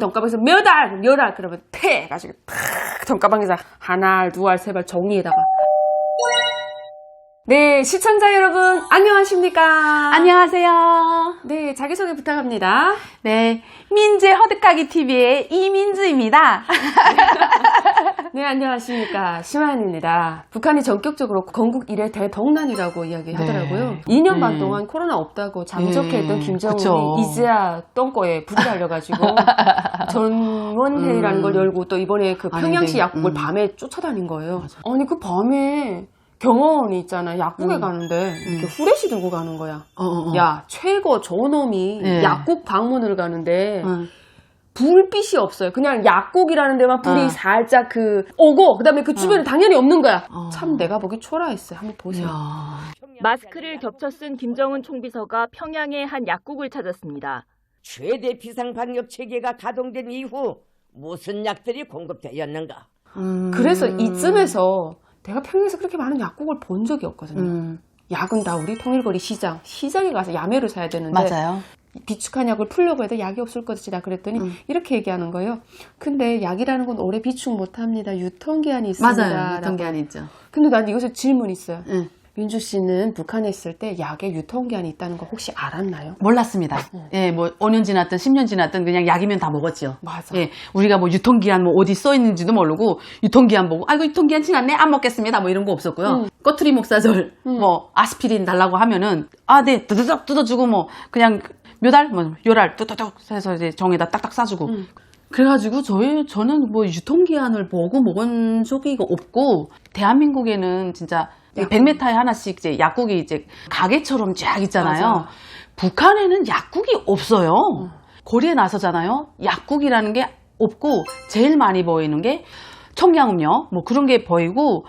돈가방에서 몇 알, 몇 알, 그러면 태! 가지고 탁! 돈가방에서 하나, 알, 두 알, 세 알 정리에다가. 네, 시청자 여러분, 안녕하십니까? 안녕하세요. 네, 자기소개 부탁합니다. 네, 민재 허드카기 TV의 이민주입니다. 네, 안녕하십니까. 심하연입니다. 북한이 전격적으로 건국 1회 대동란이라고 이야기하더라고요. 네. 2년 반 음. 동안 코로나 없다고 잠적했던 네, 김정은이. 이제야 똥꼬에 불이 달려가지고 전원회의라는 음. 걸 열고 또 이번에 그 아니, 평양시 네. 약국을 음. 밤에 쫓아다닌 거예요. 아니 그 밤에 경호원이 있잖아. 약국에 음. 가는데 이렇게 후레쉬 들고 가는 거야. 어, 어, 어. 야 최고 저놈이 네. 약국 방문을 가는데 응. 불빛이 없어요. 그냥 약국이라는 데만 불이 어. 살짝 그 오고 그다음에 그 주변에 당연히 없는 거야. 어. 참 내가 보기 초라했어요. 한번 보세요. 이야. 마스크를 겹쳐 쓴 김정은 총비서가 평양의 한 약국을 찾았습니다. 최대 비상 방역 체계가 가동된 이후 무슨 약들이 공급되었는가? 음. 그래서 이쯤에서 내가 평양에서 그렇게 많은 약국을 본 적이 없거든요. 음. 약은 다 우리 통일거리 시장, 시장에 가서 야매를 사야 되는데 맞아요. 비축한 약을 풀려고 해도 약이 없을 것이다 그랬더니 음. 이렇게 얘기하는 거예요. 근데 약이라는 건 오래 비축 못합니다. 유통기한이 있습니다. 맞아요. 라고. 유통기한 있죠. 근데 난 이것에 질문이 있어요. 응. 민주 씨는 북한에 있을 때 약의 유통기한이 있다는 거 혹시 알았나요? 몰랐습니다. 예, 뭐 5년 지났든 10년 지났든 그냥 약이면 다 먹었죠. 맞아. 예, 우리가 뭐 유통기한 뭐 어디 써 있는지도 모르고 유통기한 보고 아이고 유통기한 지났네 안 먹겠습니다 뭐 이런 거 없었고요. 음. 꺼트리 목사절 뭐 아스피린 달라고 하면은 아 네 뜯어적 뜯어주고 뭐 그냥 몇알뭐 열알 뚜뚜뚝 해서 이제 정에다 딱딱 싸주고 음. 그래가지고 저희 저는 뭐 유통기한을 보고 먹은 적이 없고 대한민국에는 진짜 약국. 100m에 하나씩 이제 약국이 이제 가게처럼 쫙 있잖아요. 맞아. 북한에는 약국이 없어요. 고리에 나서잖아요. 약국이라는 게 없고 제일 많이 보이는 게 청량음료 뭐 그런 게 보이고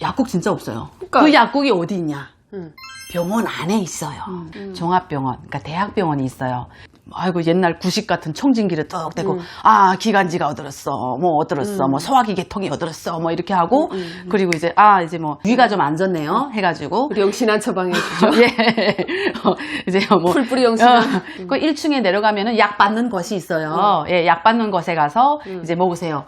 약국 진짜 없어요. 그러니까- 그 약국이 어디 있냐? 응. 병원 안에 있어요. 음. 종합병원, 그러니까 대학병원이 있어요. 아이고 옛날 구식 같은 청진기를 뚝 대고 음. 아 기관지가 어들었어, 뭐 어들었어, 음. 뭐 소화기 계통이 어들었어, 뭐 이렇게 하고 그리고 이제 아 이제 뭐 위가 좀 안 좋네요 해가지고 우리 영신한 처방해 주죠. 예 어, 이제 뭐 풀뿌리 영신한. 어, 그 1층에 내려가면은 약 받는 것이 있어요. 예, 약 받는 것에 가서 이제 먹으세요.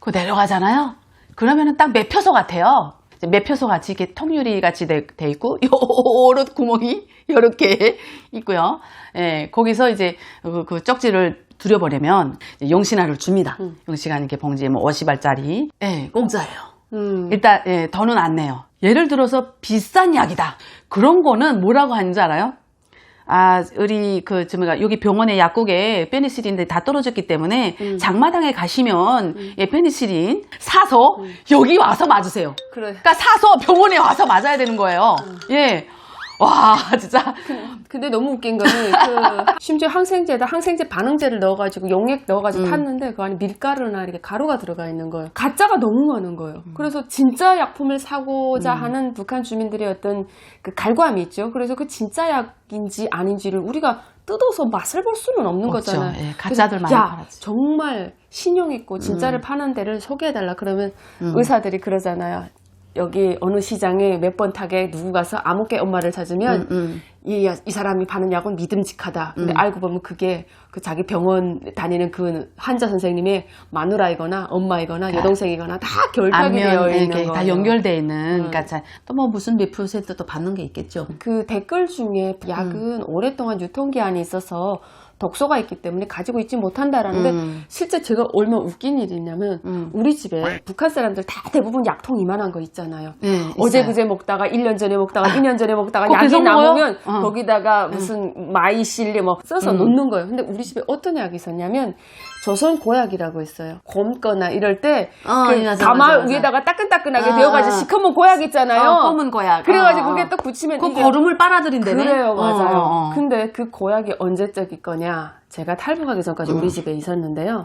그 내려가잖아요. 그러면은 딱 매표소 같아요. 매표소 같이 이렇게 통유리 같이 돼, 돼 있고 요런 구멍이 요렇게 있고요. 예, 거기서 이제 그, 그 쪽지를 이제 용신화를 줍니다. 용시간 이렇게 봉지에 뭐 50알짜리. 예, 공짜예요. 음. 일단 예, 더는 안 내요. 예를 들어서 비싼 약이다. 그런 거는 뭐라고 하는지 알아요? 아, 우리 그 저가 여기 병원의 약국에 페니실린이 다 떨어졌기 때문에 음. 장마당에 가시면 예, 페니실린 사서 여기 와서 맞으세요. 그래. 그러니까 사서 병원에 와서 맞아야 되는 거예요. 음. 예. 와, 진짜 근데 너무 웃긴 거는 그 심지어 항생제에다 항생제 반응제를 넣어가지고 용액 넣어가지고 음. 탔는데 그 안에 밀가루나 이렇게 가루가 들어가 있는 거예요. 가짜가 너무 많은 거예요. 음. 그래서 진짜 약품을 사고자 하는 북한 주민들의 어떤 그 갈구함이 있죠. 그래서 그 진짜 약인지 아닌지를 우리가 뜯어서 맛을 볼 수는 없는 없죠. 거잖아요. 예, 가짜들 많이 야, 팔았지. 정말 신용 있고 진짜를 파는 데를 소개해달라 그러면 의사들이 그러잖아요. 여기 어느 시장에 몇 번 타게 누구 가서 아무개 엄마를 찾으면 음. 이, 이 사람이 파는 약은 믿음직하다. 근데 알고 보면 그게 그 자기 병원 다니는 그 환자 선생님의 마누라이거나 엄마이거나 여동생이거나 다 결탁이 되어 있는 거예요. 다 연결돼 있는 그러니까 또 뭐 무슨 몇 퍼센트 또 받는 게 있겠죠. 그 댓글 중에 약은 음. 오랫동안 유통기한이 있어서 독소가 있기 때문에 가지고 있지 못한다라는데 음. 실제 제가 얼마나 웃긴 일이 있냐면 음. 우리 집에 북한 사람들 다 대부분 약통 이만한 거 있잖아요. 네, 어제. 그제 먹다가 1년 전에 먹다가 2년 전에 먹다가 약이? 남으면 어. 거기다가 무슨 마이실리 뭐 써서 음. 놓는 거예요. 근데 우리 집에 어떤 약이 있었냐면 조선 고약이라고 있어요. 곰거나 이럴 때 어, 그 맞아, 가마 맞아, 맞아. 위에다가 따끈따끈하게 아, 데워가지고 아. 시커먼 고약 있잖아요. 어, 검은 거야. 그래가지고 어, 그게 어. 또 붙이면 그 이게 거름을 빨아들인다네. 그래요, 맞아요. 어, 어, 어. 근데 그 고약이 언제적 있거냐? 제가 탈북하기 전까지 음. 우리 집에 있었는데요.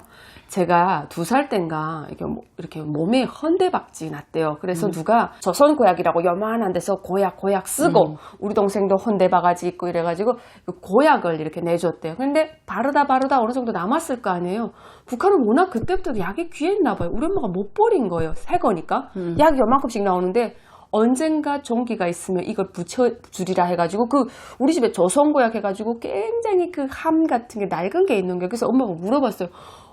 제가 두 살 땐가 이렇게, 뭐- 이렇게 몸에 헌대박지 났대요. 그래서 음. 누가 조선 고약이라고 요만한 데서 고약 고약 쓰고 음. 우리 동생도 헌대바가지 있고 이래가지고 그 고약을 이렇게 내줬대요. 근데 바르다 바르다 어느 정도 남았을 거 아니에요. 북한은 워낙 그때부터 약이 귀했나 봐요. 우리 엄마가 못 버린 거예요. 새 거니까 음. 약이 요만큼씩 나오는데 언젠가 종기가 있으면 이걸 붙여 주리라 해가지고 그 우리 집에 조선고약 해가지고 굉장히 그 함 같은 게 낡은 게 있는 거예요. 그래서 엄마가 물어봤어요.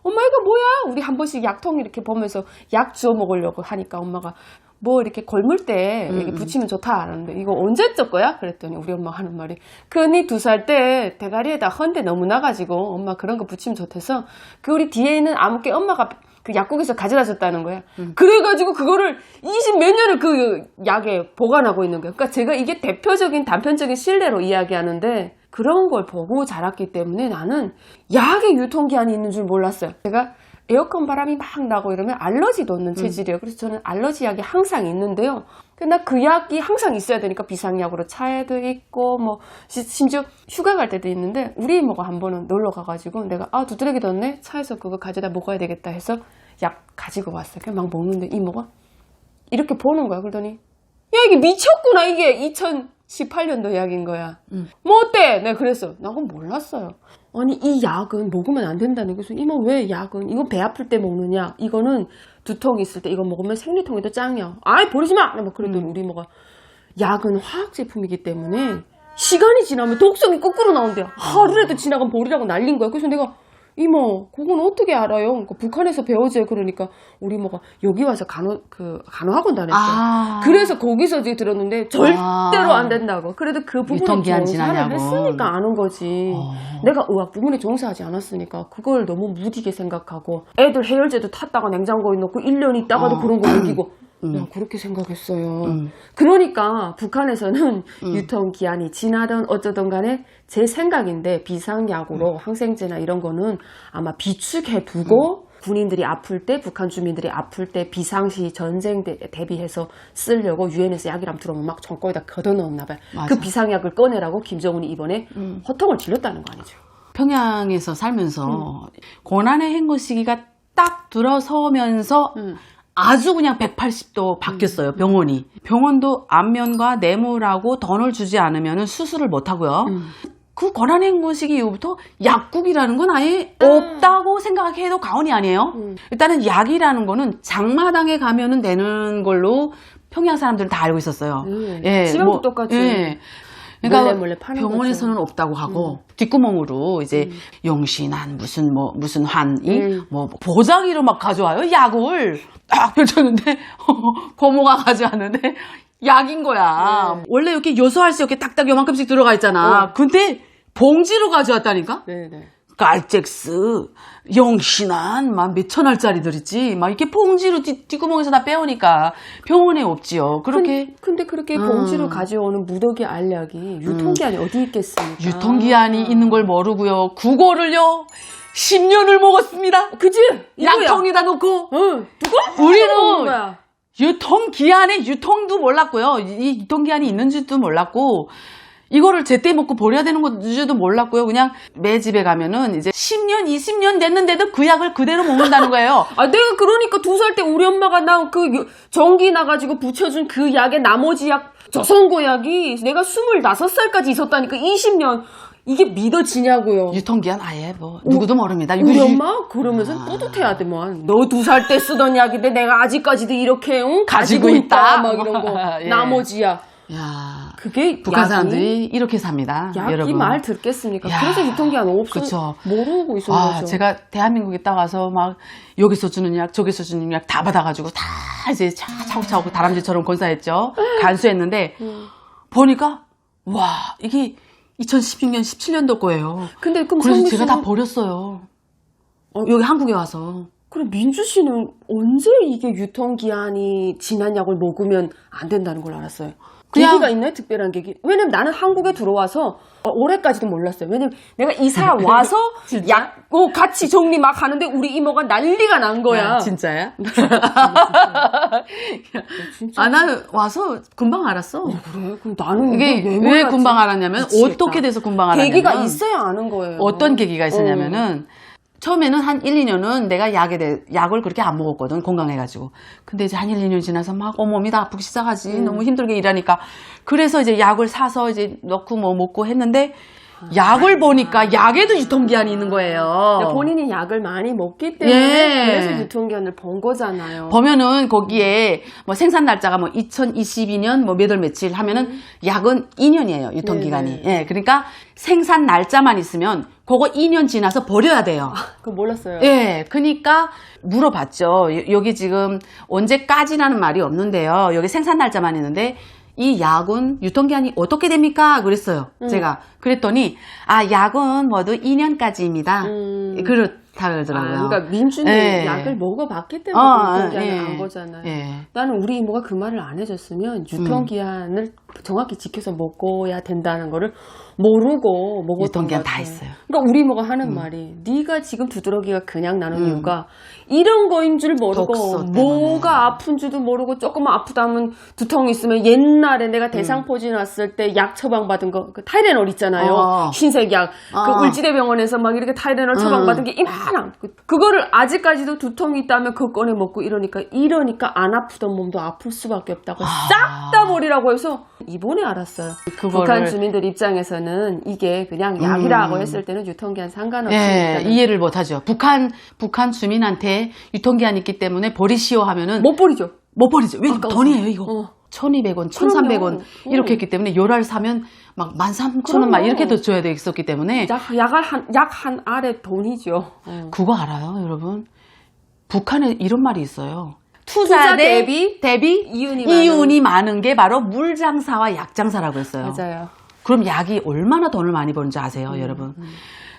엄마 이거 뭐야? 우리 한 번씩 약통 이렇게 보면서 약 주워 먹으려고 하니까 엄마가 뭐 이렇게 걸물 때 이렇게 붙이면 좋다 하는데 이거 언제적 거야? 그랬더니 우리 엄마가 하는 말이 그니 두살 때 대가리에다 헌데 너무 나가지고 엄마 그런 거 붙이면 좋대서 그 우리 뒤에 있는 아무개 엄마가 그 약국에서 가져다 줬다는 거야. 그래가지고 그거를 20 몇 년을 그 약에 보관하고 있는 거야. 그러니까 제가 이게 대표적인 단편적인 신뢰로 이야기하는데 그런 걸 보고 자랐기 때문에 나는 약의 유통기한이 있는 줄 몰랐어요. 제가 에어컨 바람이 막 나고 이러면 알러지도 없는 체질이에요. 그래서 저는 알러지 약이 항상 있는데요. 근데 그 약이 항상 있어야 되니까 비상약으로 차에도 있고 뭐 시- 심지어 휴가 갈 때도 있는데 우리 이모가 한 번은 놀러 가가지고 내가 아 두드러기 뒀네 차에서 그거 가져다 먹어야 되겠다 해서 약 가지고 왔어요. 그냥 막 먹는데 이모가 이렇게 보는 거야. 그러더니 야 이게 미쳤구나 이게 2018년도 약인 거야. 뭐 어때? 내가 그랬어. 나 그건 몰랐어요. 아니 이 약은 먹으면 안 된다는. 그래서 이모 왜 약은 이거 배 아플 때 먹느냐? 이거는 두통 있을 때 이거 먹으면 생리통에도 짱이야. 아이 버리지 마. 막 그랬더니 우리 이모가 약은 화학 제품이기 때문에 시간이 지나면 독성이 거꾸로 나온대요. 하루라도 지나가면 버리라고 날린 거야. 그래서 내가 이모, 그건 어떻게 알아요? 그러니까 북한에서 배워줘요. 그러니까 우리 이모가 여기 와서 간호 그 간호학원 다녔어요. 아. 그래서 거기서 이제 들었는데 절대로 아. 안 된다고. 그래도 그 부분에 유통기한 종사를 지나냐고. 했으니까 아는 거지. 어. 내가 의학 부문에 종사하지 않았으니까 그걸 너무 무디게 생각하고 애들 해열제도 탔다가 냉장고에 넣고 1년 있다가도 어. 그런 거 먹이고 야, 그렇게 생각했어요. 음. 그러니까 북한에서는 유통 기한이 지나든 어쩌든 간에 제 생각인데 비상약으로 음. 항생제나 이런 거는 아마 비축해 두고 군인들이 아플 때, 북한 주민들이 아플 때 비상시 전쟁 대, 대비해서 쓰려고 유엔에서 약이랑 들어오면 막 정거에다 걷어 넣었나 봐요. 맞아. 그 비상약을 꺼내라고 김정은이 이번에 호통을 질렀다는 거 아니죠. 평양에서 살면서 고난의 행군 시기가 딱 들어서면서 음. 아주 그냥 180도 바뀌었어요, 병원이. 병원도 안면과 뇌물하고 돈을 주지 않으면 수술을 못 하고요. 음. 그 시기 이후부터 약국이라는 건 아예 없다고 생각해도 과언이 아니에요. 음. 일단은 약이라는 거는 장마당에 가면 은 되는 걸로 평양 사람들은 다 알고 있었어요. 음. 예, 지금도 똑같이. 예. 그러니까 몰래 몰래 병원에서는 없다고 하고 뒷구멍으로 이제 용신한 무슨 뭐 무슨 환이 음. 뭐 보자기로 막 가져와요 약을 딱 펼쳤는데 고모가 가져왔는데 약인 거야. 네. 원래 이렇게 요소할 수 이렇게 딱딱 요만큼씩 들어가 있잖아. 어. 근데 봉지로 가져왔다니까. 네네. 깔잭스, 영신한, 막 몇천 알짜리들 있지. 막 이렇게 봉지로 뒤, 뒷구멍에서 다 빼오니까 병원에 없지요. 그렇게 근데 그렇게 음. 봉지로 가져오는 무더기 알약이 유통기한이 어디 있겠습니까? 유통기한이 있는 걸 모르고요. 국어를요. 10년을 먹었습니다. 그지? 약통에다 놓고 응. 누가? 우리는. 유통기한에 유통도 몰랐고요. 이 유통기한이 있는지도 몰랐고 이거를 제때 먹고 버려야 되는 건지도 몰랐고요. 그냥 매 집에 가면은 이제 10년, 20년 됐는데도 그 약을 그대로 먹는다는 거예요. 아, 내가 그러니까 두 살 때 우리 엄마가 나 그 전기 나가지고 붙여준 그 약의 나머지 약, 조선고 약이 내가 25살까지 있었다니까 20년. 이게 믿어지냐고요. 유통기한 아예 뭐 누구도 모릅니다. 우리 엄마 그러면서 뿌듯해야 돼만. 너 두 살 때 쓰던 약인데 내가 아직까지도 이렇게 응? 가지고, 가지고 있다. 있다. 막 이런 거. 예. 나머지야. 야, 그게 북한 약이- 사람들이 이렇게 삽니다. 여러분. 말 듣겠습니까? 야, 그래서 유통기한 없어 그쵸. 모르고 있는 아, 거죠. 제가 대한민국에 딱 와서 막 여기서 주는 약, 저기서 주는 약 다 받아가지고 다 이제 차- 차곡차곡 다람쥐처럼 건사했죠. 간수했는데 보니까 와 이게 2016년, 17년도 거예요. 근데 그럼 그래서 제가 씨는 다 버렸어요. 여기 한국에 와서. 그럼 민주 씨는 언제 이게 유통기한이 지난 약을 먹으면 안 된다는 걸 알았어요? 그냥- 계기가 있나요? 특별한 계기? 왜냐면 나는 한국에 들어와서 어, 올해까지도 몰랐어요. 왜냐면 내가 이사 와서? 약, 어, 같이 정리 막 하는데 우리 이모가 난리가 난 거야. 야, 진짜야? 진짜. 아, 나는 와서 금방 알았어. 그래? 그럼 나는 이게 왜, 왜? 금방 알았냐면 미치겠다. 어떻게 돼서 금방 알았냐면 계기가 있어야 아는 거예요. 어떤 계기가 있었냐면은 처음에는 한 1, 2년은 내가 약에 대 약을 그렇게 안 먹었거든 건강해가지고 근데 이제 한 1, 2년 지나서 막 온몸이 다 아프기 시작하지 음. 너무 힘들게 일하니까 그래서 이제 약을 사서 이제 넣고 뭐 먹고 했는데 약을 보니까 약에도 유통기한이 있는 거예요. 본인이 약을 많이 먹기 때문에 예. 그래서 유통기한을 본 거잖아요. 보면은 거기에 뭐 생산 날짜가 뭐 2022년 뭐 몇 월 며칠 하면은 약은 2년이에요 유통기간이. 음. 네네. 예, 그러니까 생산 날짜만 있으면 그거 2년 지나서 버려야 돼요. 그거 몰랐어요. 예, 그러니까 물어봤죠. 여- 여기 지금 언제까지라는 말이 없는데요. 여기 생산 날짜만 있는데 이 약은 유통기한이 어떻게 됩니까? 그랬어요. 음. 제가 그랬더니 아 약은 모두 2년까지입니다. 음. 그렇다 아, 그러더라고요. 그러니까 민준이 예. 약을 먹어봤기 때문에 어, 유통기한을 예. 안 거잖아요. 예. 나는 우리 이모가 그 말을 안 해줬으면 유통기한을 정확히 지켜서 먹어야 된다는 거를 모르고 먹었던 것 다. 있어요. 음. 그러니까 우리 이모가 하는 말이 네가 지금 두드러기가 그냥 나는 이유가 이런 거인 줄 모르고. 뭐가 아픈 줄도 모르고 조금만 아프다면 두통 있으면 옛날에 내가 대상포진 왔을 때 약 처방 받은 거 그 타이레놀 있잖아요. 어. 흰색 약. 그 어. 울지대 병원에서 막 이렇게 타이레놀 처방 받은 게 이만한 그- 그거를 아직까지도 두통이 있다면 그거 꺼내 먹고 이러니까 이러니까 안 아프던 몸도 아플 수밖에 없다고 싹 다 버리라고 해서 이번에 알았어요. 그거를- 북한 주민들 입장에서는 이게 그냥 약이라고 했을 때는 유통기한 상관없이 예, 일단은 이해를 못 하죠. 북한, 북한 주민한테 유통기한 있기 때문에 버리시오 하면은 못 버리죠. 못 버리죠. 왜 아까워서. 돈이에요, 이거. 어. 1200원, 1300원 그럼요. 이렇게 음. 했기 때문에 요랄 사면 막 13,000원 막 그럼요. 이렇게 더 줘야 돼 있었기 때문에 약, 약을 한, 약 한 알에 돈이죠. 그거 알아요, 여러분? 북한에 이런 말이 있어요. 투자 투자 대- 대비 대비 이윤이 이윤이 많은 게 바로 물장사와 약장사라고 했어요. 맞아요. 그럼 약이 얼마나 돈을 많이 버는지 아세요, 음, 여러분?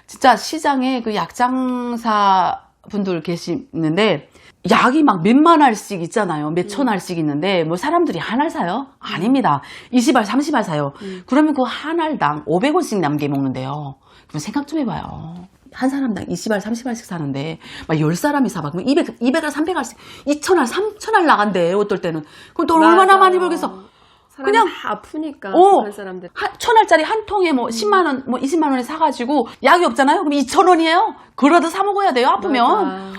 진짜 시장에 그 약장사 분들 계시는데 약이 막 몇만 알씩 있잖아요. 음. 몇천 알씩 있는데 뭐 사람들이 한 알 사요? 아닙니다. 20알, 30알 사요. 음. 그러면 그 한 알당 500원씩 남게 먹는데요. 그럼 생각 좀 해봐요. 한 사람당 20알, 30알씩 사는데 막 10사람이 사봐. 그럼 200, 200알, 300알씩 2,000알, 3,000알 나간대. 어떨 때는. 그럼 돈 얼마나. 많이 벌겠어? 그냥 그냥- 다 아프니까 어. 한 사람들. 한, 천 알짜리 한 통에 뭐 10만 원, 뭐 20만 원에 사가지고 약이 없잖아요? 그럼 2천 원이에요? 그거라도 사 먹어야 돼요, 아프면.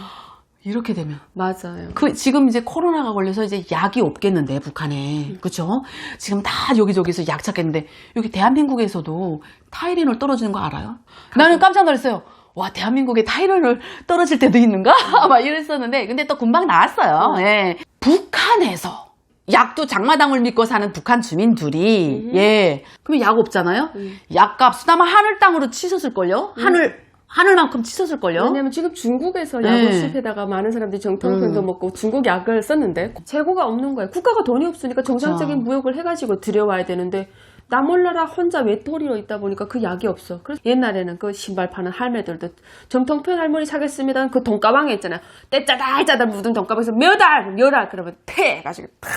이렇게 되면. 맞아요. 그, 지금 이제 코로나가 걸려서 이제 약이 없겠는데, 북한에. 그죠? 지금 다 여기저기서 약 찾겠는데, 여기 대한민국에서도 타이레놀 떨어지는 거 알아요? 나는 깜짝 놀랐어요. 와, 대한민국에 타이레놀 떨어질 때도 있는가? 막 이랬었는데, 근데 또 금방 나왔어요. 예. 북한에서 약도 장마당을 믿고 사는 북한 주민들이, 예. 그러면 약 없잖아요? 약값, 수다마 하늘 땅으로 치솟을걸요? 하늘, 하늘만큼 치솟을걸요? 왜냐면 지금 중국에서 네. 약을 수입해다가 많은 사람들이 정통편도 음. 먹고 중국 약을 썼는데 재고가 없는 거예요. 국가가 돈이 없으니까 정상적인 무역을 해가지고 들여와야 되는데 나 몰라라 혼자 외톨이로 있다 보니까 그 약이 없어. 그래서 옛날에는 그 신발 파는 할매들도 정통편 할머니 사겠습니다. 그 돈가방에 있잖아요. 때짜달짜달 묻은 돈가방에서 몇 알, 몇 알, 그러면 태! 가지고 탁!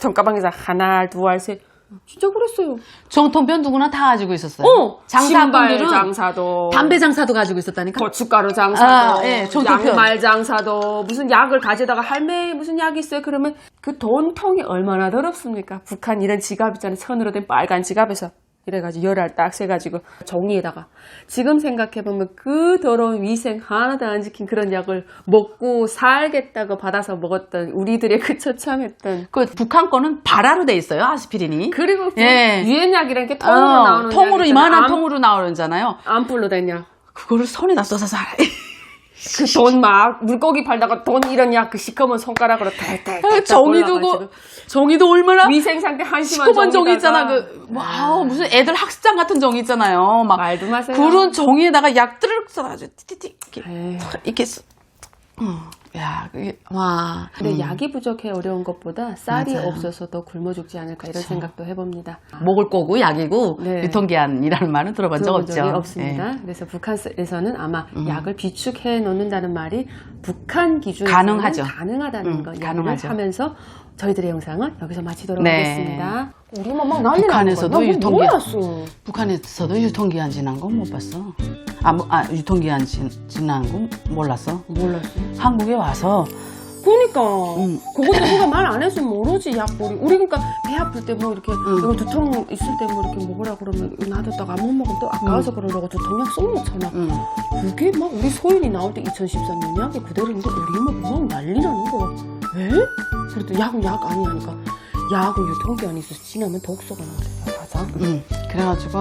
돈가방에서 하나, 두 알, 셋. 진짜 그랬어요. 정통편 누구나 다 가지고 있었어요. 어! 장사분들은 신발 장사도. 담배 장사도 가지고 있었다니까. 고춧가루 장사도, 아, 예, 정통편. 양말 장사도, 무슨 약을 가져다가 할매 무슨 약이 있어요? 그러면 그 돈통이 얼마나 더럽습니까? 북한 이런 지갑 있잖아요. 천으로 된 빨간 지갑에서 이래가지고 열알 딱 세가지고 종이에다가 지금 생각해보면 그 더러운 위생 하나도 안 지킨 그런 약을 먹고 살겠다고 받아서 먹었던 우리들의 그 처참했던 그 북한 거는 발화로 돼 있어요, 아스피린이. 그리고 그 예. 유엔약이라는 게 통으로 어, 나오는 통으로. 이만한 암- 통으로 나오잖아요. 암풀로 된 약. 그거를 손에다 써서 살아. 그 돈 막 물고기 팔다가 돈 이런 약그 시커먼 손가락으로 탈탈 정이 두고 정이도 얼마나 위생 상태 한심한 시커먼 정이 있잖아. 그 와우 무슨 애들 학습장 같은 정이 있잖아요. 막 말도 마세요. 그런 정이에다가 약 들을 써가지고 띠띠띠 이렇게 에이. 이렇게 써. 음, 야 그게 와. 근데 음. 약이 부족해 어려운 것보다 쌀이 맞아요. 없어서 더 굶어 죽지 않을까 이런 생각도 해봅니다. 먹을 거고 약이고 네. 유통기한이라는 말은 들어본 적 없죠. 적이 없습니다. 예. 그래서 북한에서는 아마 약을 비축해 놓는다는 말이 북한 기준에서 가능하죠. 가능하다는 음, 거 가능하죠. 하면서 저희들의 영상을 여기서 마치도록 네. 하겠습니다. 우리 막 난리 북한에서도 나는 거야. 나 유통기한. 몰랐어. 북한에서도 유통기한 지난 건못 봤어. 아, 뭐, 아 유통기한 지, 지난 건 몰랐어. 몰랐어. 한국에 와서 그러니까 음. 그것도 누가 말안 했으면 모르지 약벌이 우리 그러니까 배 아플 때 뭐 이렇게 음. 이거 두통 있을 때 뭐 이렇게 먹으라 그러면 놔뒀다가 안 먹으면 또 아까워서 그러려고 두통약 써놓잖아 음. 그게 막 우리 소일이 나올 때 2013년 약이 그대로인데 우리 엄마 막 난리 나는 거야 왜? 그랬더니 약은 약 아니 하니까 약은 유통기한이 있어서 지나면 독소가 나온대 맞아 음. 그래가지고